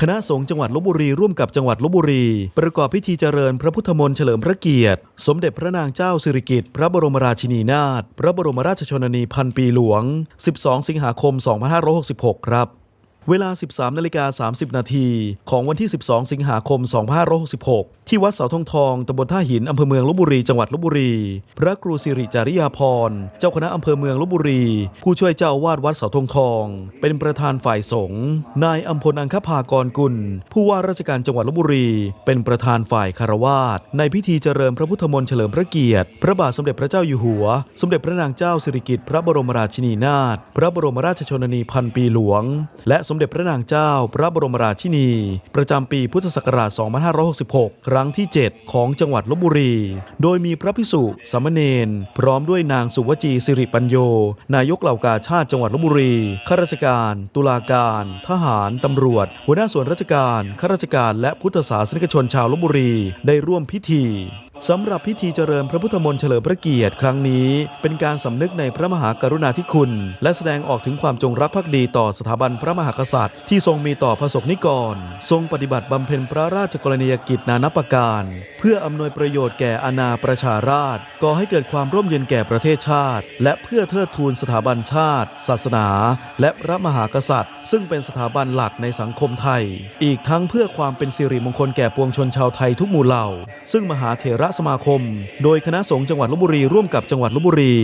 คณะสงฆ์จังหวัดลบบุรีร่วมกับจังหวัดลบบุรี ประกอบพิธีเจริญพระพุทธมนต์เฉลิมพระเกียรติ สมเด็จพระนางเจ้าสิริกิติ์พระบรมราชินีนาถพระบรมราชชนนีพันปีหลวง 12 สิงหาคม 2566 ครับ เวลา 13นาฬิกา30 นาทีของวันที่ 12 สิงหาคม 2566 ที่วัดเสาทองทองตำบลท่าหินอำเภอเมืองลบบุรี จังหวัดลบบุรี พระครูสิริจาริยาพร เจ้าคณะอำเภอเมืองลบบุรี ผู้ช่วยเจ้าอาวาดวัดเสาทองทอง เป็นประธานฝ่ายสงฆ์ นายอัมพลอังคภากรกุล ผู้ว่าราชการจังหวัดลบบุรี เป็นประธานฝ่ายคารวาสในพิธีเจริญพระพุทธมนต์เฉลิมพระเกียรติ พระบาทสมเด็จพระเจ้าอยู่หัว สมเด็จพระนางเจ้าสิริกิติ์พระบรมราชินีนาถ พระบรมราชชนนีพันปีหลวง และสมเด็จพระนางเจ้า พระบรมราชินี ประจำปีพุทธศักราช 2566 ครั้งที่ 7 ของจังหวัดลบบุรี โดยมีพระพิสุสามเณรพร้อมด้วยนางสุวจีสิริปัญโย นายกเหล่ากาชาติจังหวัดลบบุรีข้าราชการ ตุลาการ ทหารตำรวจ หัวหน้าส่วนราชการข้าราชการและพุทธศาสนิกชนชาวลบบุรีได้ร่วมพิธี สำหรับพิธีเจริญพระพุทธมนต์เฉลิมพระเกียรติครั้งนี้ เป็นการสำนึกในพระมหากรุณาธิคุณ และแสดงออกถึงความจงรักภักดีต่อสถาบันพระมหากษัตริย์ ที่ทรงมีต่อพระสงฆ์นิกร ทรงปฏิบัติบำเพ็ญพระราชกรณียกิจนานับประการ เพื่ออำนวยประโยชน์แก่อาณาประชาราษฎรก่อให้เกิดความร่มเย็นแก่ประเทศชาติ และเพื่อเทิดทูนสถาบันชาติ ศาสนา และพระมหากษัตริย์ ซึ่งเป็นสถาบันหลักในสังคมไทย อีกทั้งเพื่อความเป็นสิริมงคลแก่ปวงชนชาวไทยทุกหมู่เหล่า ซึ่งมหาเถระสมาคม โดยคณะสงฆ์จังหวัดลบบุรีร่วมกับจังหวัดลบบุรี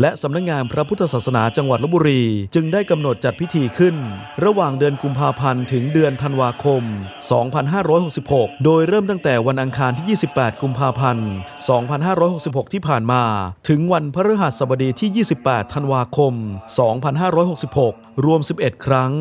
และสำนักงานพระพุทธศาสนาจังหวัดลบบุรี จึงได้กำหนดจัดพิธีขึ้น ระหว่างเดือนกุมภาพันธ์ถึงเดือนธันวาคม 2566 โดยเริ่มตั้งแต่วันอังคารที่ 28 กุมภาพันธ์ 2566 ที่ผ่านมา ถึงวันพฤหัสบดีที่ 28 ธันวาคม 2566 รวม 11 ครั้ง